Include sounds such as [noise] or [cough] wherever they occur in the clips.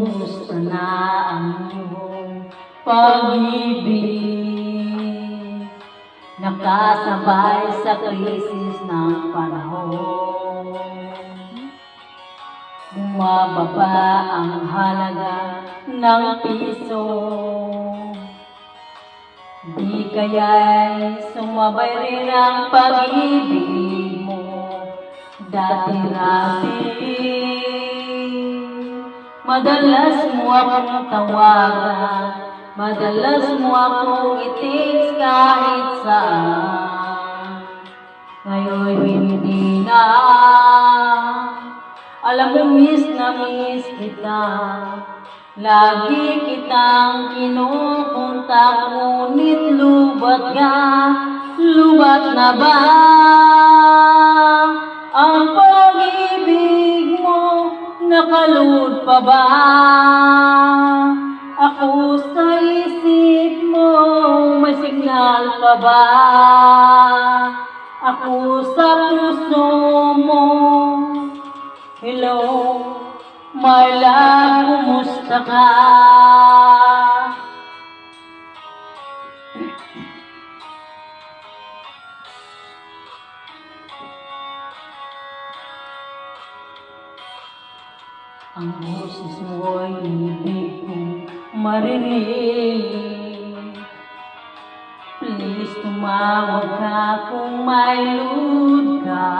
Kumusta na ang iyong pag-ibig? Nakasabay sa krisis ng panahon. Bumababa ang halaga ng piso. Di kaya'y sumabay rin ang pag-ibig mo Dati-dati Madalas mo akong tawagan. Madalas mo akong itis kahit saan. Ngayon hindi na. Alam mo miss na miss kita. Lagi kitang kinukontak Ngunit lubat ka Lubat na ba? Ang mo Nakalud pa ba Ako sa isip mo May signal pa ba Ako sa puso mo Hello, my love, kumusta ka? Ang boses mo ay ibig kong marinig. Please tumawag ka kung may lood ka.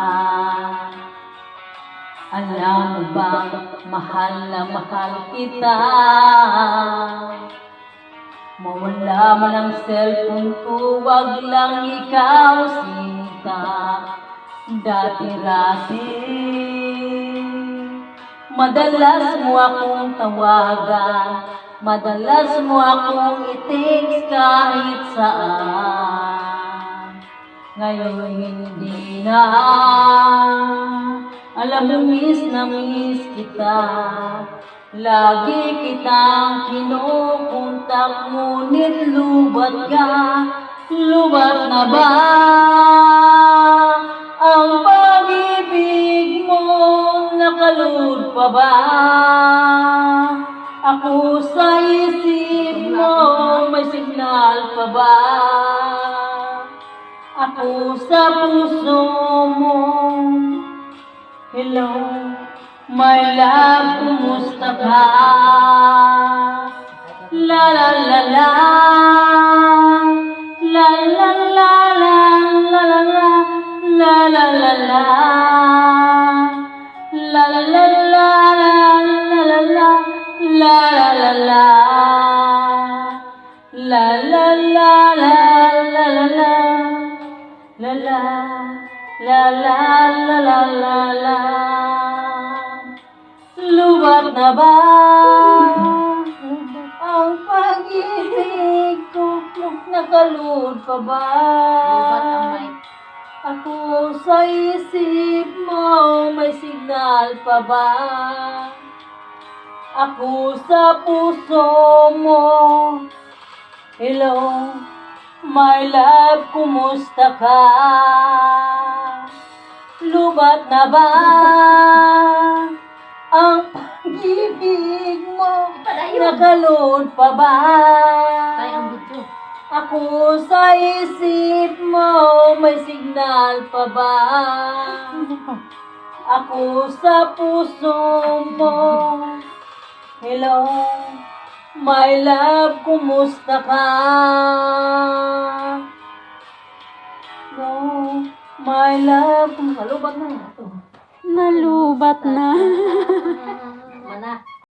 Alam mo bang mahal na mahal kita? Mawala man ang cellphone ko, wag lang ikaw sinta. Dati-dati, madalas mo akong tawagan, madalas mo akong i-text kahit saan. Ngayon hindi na. Alam mo miss na miss kita. Lagi kitang kinukontak Ngunit lubat ka. Lubat na ba sa isip mo May signal pa ba? Ako sa puso mo. Hello, my love, kumusta ka? La la la la La. La la la La la la La la la la La la la la La la la La la la la la la la Lubat na ba ang pag-ibig ko? Nakalud pa ba? Ako sa isip mo, may signal pa ba? Ako sa puso mo, hello, My love, kumusta ka? Lubat na ba ang pag-ibig mo? Nakalod pa ba? Ako sa isip mo, may signal pa ba? Ako sa puso mo, hello, My love, kumusta ka? No, my love, kumusta? Lubat na. Nalubat na. Mana? [laughs]